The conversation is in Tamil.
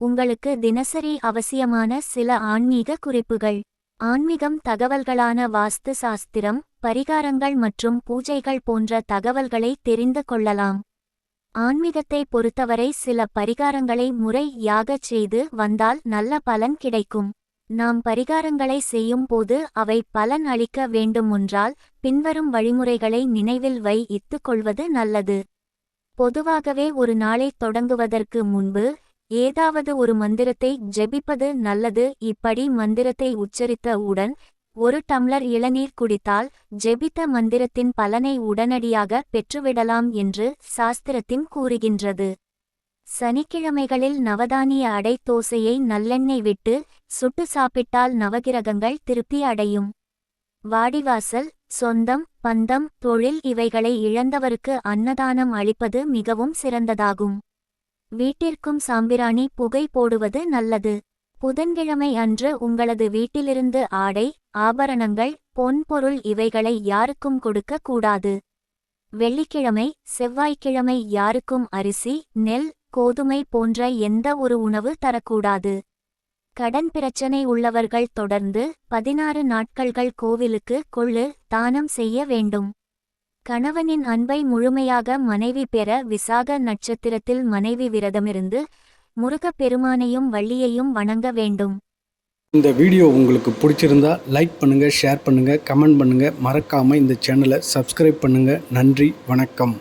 உங்களுக்கு தினசரி அவசியமான சில ஆன்மீக குறிப்புகள். ஆன்மீகம் தகவல்களான வாஸ்து சாஸ்திரம் பரிகாரங்கள் மற்றும் பூஜைகள் போன்ற தகவல்களை தெரிந்து கொள்ளலாம். ஆன்மீகத்தை பொறுத்தவரை சில பரிகாரங்களை முறை யாகச் செய்து வந்தால் நல்ல பலன் கிடைக்கும். நாம் பரிகாரங்களை செய்யும் போது அவை பலன் அளிக்க வேண்டுமென்றால் பின்வரும் வழிமுறைகளை நினைவில் வை இத்துக்கொள்வது நல்லது. பொதுவாகவே ஒரு நாளைத் தொடங்குவதற்கு முன்பு ஏதாவது ஒரு மந்திரத்தை ஜெபிப்பது நல்லது. இப்படி மந்திரத்தை உச்சரித்த உடன் ஒரு டம்ளர் இளநீர் குடித்தால் ஜெபித்த மந்திரத்தின் பலனை உடனடியாக பெற்றுவிடலாம் என்று சாஸ்திரத்தின் கூறுகின்றது. சனிக்கிழமைகளில் நவதானிய அடை தோசையை நல்லெண்ணெய் விட்டு சுட்டு சாப்பிட்டால் நவகிரகங்கள் திருப்தி அடையும். வாடிவாசல் சொந்தம் பந்தம் தொழில் இவைகளை இழந்தவருக்கு அன்னதானம் அளிப்பது மிகவும் சிறந்ததாகும். வீட்டிற்கும் சாம்பிராணி புகை போடுவது நல்லது. புதன்கிழமை அன்று உங்களது வீட்டிலிருந்து ஆடை ஆபரணங்கள் பொன்பொருள் இவைகளை யாருக்கும் கொடுக்க கூடாது. வெள்ளிக்கிழமை செவ்வாய்க்கிழமை யாருக்கும் அரிசி நெல் கோதுமை போன்ற எந்த ஒரு உணவு தரக்கூடாது. கடன் பிரச்சனை உள்ளவர்கள் தொடர்ந்து பதினாறு நாட்கள்கள் கோவிலுக்கு கொள்ளு தானம் செய்ய வேண்டும். கணவனின் அன்பை முழுமையாக மனைவி பெற விசாக நட்சத்திரத்தில் மனைவி விரதமிருந்து முருகப் பெருமானையும் வள்ளியையும் வணங்க வேண்டும். இந்த வீடியோ உங்களுக்கு பிடிச்சிருந்தா லைக் பண்ணுங்கள் ஷேர் பண்ணுங்கள் கமெண்ட் பண்ணுங்கள் மறக்காமல் இந்த சேனலை சப்ஸ்கிரைப் பண்ணுங்கள் நன்றி வணக்கம்.